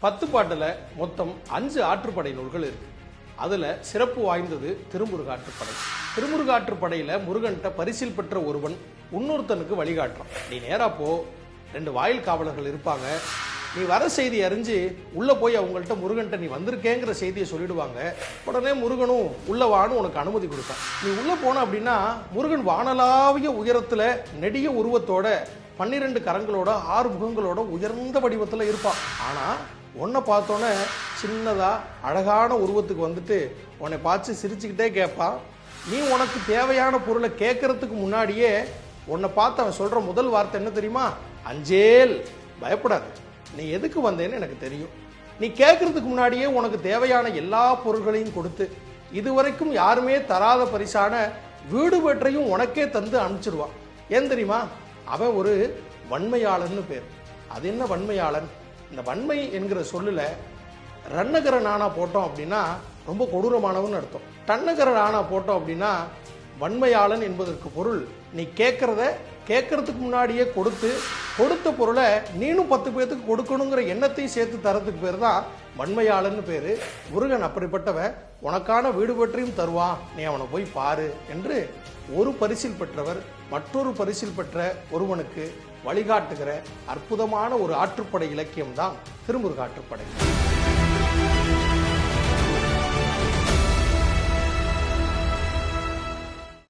பத்து பாட்டுல மொத்தம் அஞ்சு ஆற்றுப்படை நூல்கள் இருக்கு. அதுல சிறப்பு வாய்ந்தது திருமுருகாற்றுப்படை திருமுருகாற்றுப்படையில முருகன்கிட்ட பரிசில் பெற்ற ஒருவன் இன்னொருத்தனுக்கு வழிகாட்டுறான். நீ நேரா போ. ரெண்டு வாயில் காவலர்கள் இருப்பாங்க. நீ வர செய்தி அறிஞ்சு உள்ள போய் அவங்கள்ட்ட முருகன்ட்ட நீ வந்திருக்கேங்கிற செய்தியை சொல்லிடுவாங்க. உடனே முருகனும் உள்ள வான்னு உனக்கு அனுமதி கொடுப்பான். நீ உள்ள போன அப்படின்னா முருகன் வானலாவிய உயரத்துல நெடிய உருவத்தோட பன்னிரெண்டு கரங்களோட ஆறு முகங்களோட உயர்ந்த வடிவத்துல இருப்பான். ஆனா உன்னை பார்த்தோன்னே சின்னதாக அழகான உருவத்துக்கு வந்துட்டு உன்னை பார்த்து சிரிச்சுக்கிட்டே கேட்பான் நீ உனக்கு தேவையான பொருளை கேட்கறதுக்கு முன்னாடியே உன்னை பார்த்து அவன் சொல்கிற முதல் வார்த்தை என்ன தெரியுமா? அஞ்சேல். பயப்படாது. நீ எதுக்கு வந்தேன்னு எனக்கு தெரியும். நீ கேட்கறதுக்கு முன்னாடியே உனக்கு தேவையான எல்லா பொருள்களையும் கொடுத்து இதுவரைக்கும் யாருமே தராத பரிசான வீடு வெற்றையும் உனக்கே தந்து அனுப்பிச்சிடுவான் ஏன் தெரியுமா? அவன் ஒரு வன்மையாளன்னு பேர். அது என்ன வன்மையாளன்? இந்த வன்மை என்கிற சொல்லில் ரன்னகர நானா போட்டோம் அப்படின்னா ரொம்ப கொடூரமானவன் அர்த்தம். டன்னகர நானா போட்டோம் அப்படின்னா வன்மையாளன் என்பதற்கு பொருள் நீ கேட்கறத கேட்கறதுக்கு முன்னாடியே கொடுத்து கொடுத்த பொருளை நீனும் பத்து பேர்த்துக்கு கொடுக்கணுங்கிற எண்ணத்தையும் சேர்த்து தரத்துக்கு பேர் தான் வன்மையாளன்னு பேரு. முருகன் அப்படிப்பட்டவன் உனக்கான வீடு பற்றியும் தருவான். நீ அவனை போய் பாரு என்று ஒரு பரிசில் பெற்றவர் மற்றொரு பரிசில் பெற்ற ஒருவனுக்கு வழிகாட்டுகிற அற்புதமான ஒரு ஆற்றுப்படை இலக்கியம் தான் திருமுருகாற்றுப்படை.